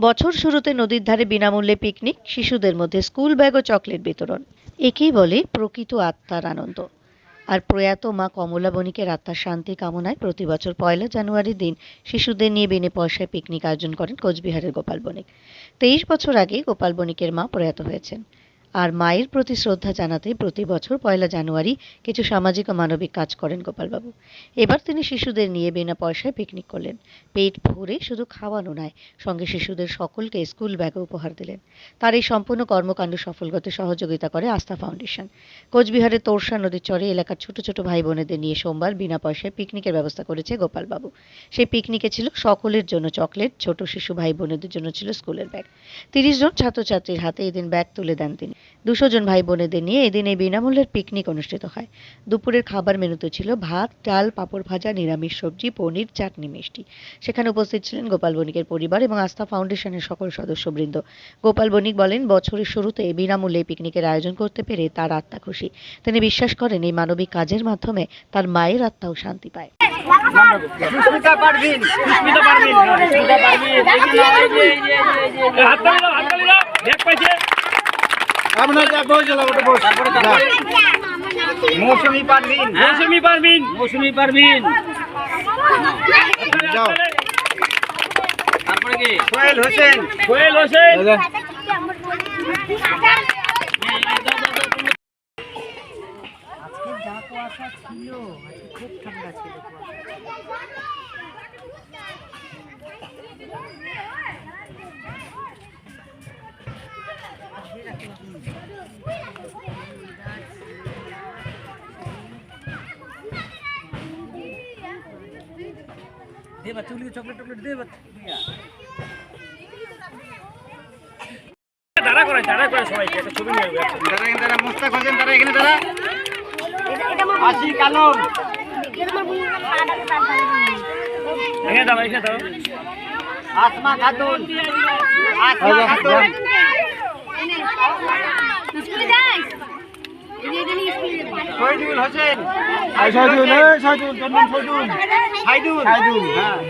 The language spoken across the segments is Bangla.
বছর শুরুতে নদীর ধারে বিনামূল্যে পিকনিক, শিশুদের মধ্যে স্কুল ব্যাগ ও চকলেট বিতরণ। একেই বলে প্রকৃত আত্মার আনন্দ। আর প্রয়াত মা কমলা বণিকের আত্মার শান্তি কামনায় প্রতি বছর পয়লা জানুয়ারির দিন শিশুদের নিয়ে বিনে পয়সায় পিকনিক আয়োজন করেন কোচবিহারের গোপাল বণিক। তেইশ বছর আগে গোপাল বণিকের মা প্রয়াত হয়েছেন। আর মায়ের প্রতি শ্রদ্ধা জানাতে প্রতি বছর পয়লা জানুয়ারি কিছু সামাজিক ও মানবিক কাজ করেন গোপালবাবু। এবার তিনি শিশুদের নিয়ে বিনা পয়সায় পিকনিক করলেন। পেট ভরে শুধু খাওয়ানো নয়, সঙ্গে শিশুদের সকলকে স্কুল ব্যাগও উপহার দিলেন। তার এই সম্পূর্ণ কর্মকাণ্ড সফল করতে সহযোগিতা করে আস্থা ফাউন্ডেশন কোচবিহারের তোরসা নদীর চরে এলাকার ছোট ছোট ভাই বোনেদের নিয়ে সোমবার বিনা পয়সায় পিকনিকের ব্যবস্থা করেছে গোপালবাবু। সেই পিকনিকে ছিল সকলের জন্য চকলেট ছোট শিশু ভাই বোনেদের জন্য ছিল স্কুলের ব্যাগ তিরিশ জন ছাত্রছাত্রীর হাতে এদিন ব্যাগ তুলে দেন তিনি। দুশো জন ভাই বোনেদের নিয়ে এদিন এই বিনামূল্যের পিকনিক অনুষ্ঠিত হয় দুপুরের খাবার মেনুতে ছিল ভাত ডাল পাঁপড় ভাজা নিরামিষ সবজি পনির চাটনি মিষ্টি সেখানে উপস্থিত ছিলেন গোপাল বণিকের পরিবার এবং আস্থা ফাউন্ডেশনের সকল সদস্যবৃন্দ গোপাল বণিক বলেন বছরের শুরুতে বিনামূল্যে পিকনিকের আয়োজন করতে পেরে তার আত্মা খুশি তিনি বিশ্বাস করেন এই মানবিক কাজের মাধ্যমে তার মায়ের আত্মাও শান্তি পায় আপনার যা বই চলো ওটা বস তারপরে মৌসুমি পারভিন। মৌসুমি পারমিন মৌসুমি পারভিন। যাও। তারপরে কি? সোহেল হোসেন। কোয়েল হোসেন। দে বাচ্চা চকলেট টকলেট দে দাঁড়া করে দাঁড়া করে সবাইকে একটা ছবি নিয়ে যাবে এখানে তারা মোস্তাক হোসেন তারা এখানে তারা আশিক আলম। এখানে দাও এখানে দাও আসমা খাতুন। আসমা খাতুন।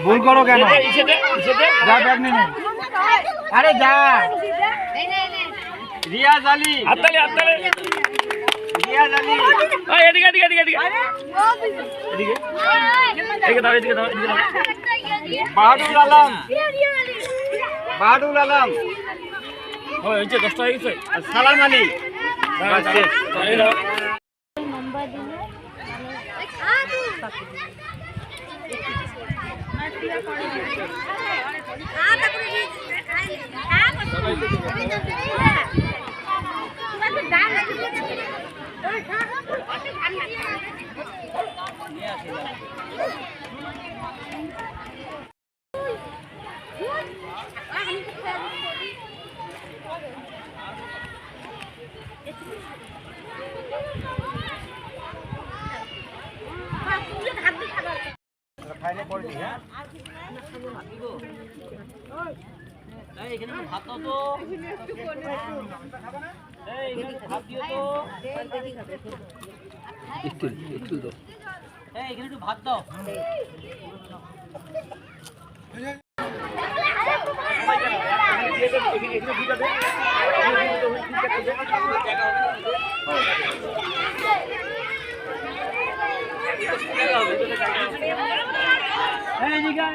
ভুল করো কেন যা ব্যাগ নিয়ে আরে যা রিয়াজ আলী হাততালি হাততালি রিয়াজ আলী ওই এদিকে এদিকে এদিকে এদিকে। এদিকে এদিকে দাও এদিকে দাও এদিকে। দাও বাহাদুর আলম। বাহাদুর আলম। হয়েছে দশটা হয়ে গেছে আর সালাম আলী দাঁড়া, দাঁড়া। দাও। একটু ভাত দাও তো একটু ভাত দিও তো এই এখানে একটু ভাত দাও এদিকে আয়।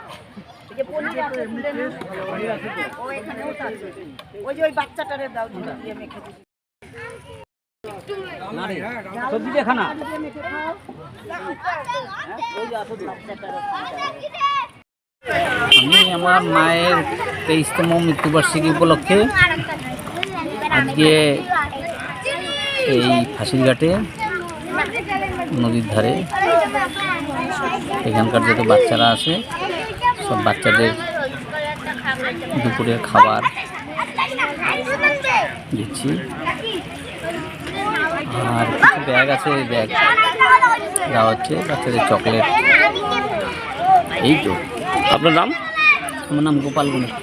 খাবে এখন পকেটে রেখে না? ওদের দিছিস চকলেট ওদের এদিকে করে ঝোল ওই যে ওই বাচ্চাটারে দাও দিয়ে মেখে দিচ্ছি সবজি দিয়ে খানা? আমি আমার মায়ের তেইশতম মৃত্যুবার্ষিকী উপলক্ষে আজকে এই ফাঁসির ঘাটে নদীর ধারে এখানকার যত বাচ্চারা আছে সব বাচ্চাদের দুপুরের খাবার দিচ্ছি। আর কিছু ব্যাগ আছে ওই ব্যাগ দেওয়া হচ্ছে বাচ্চাদের চকলেট। এই তো। আপনার নাম? আমার নাম গোপাল গণিত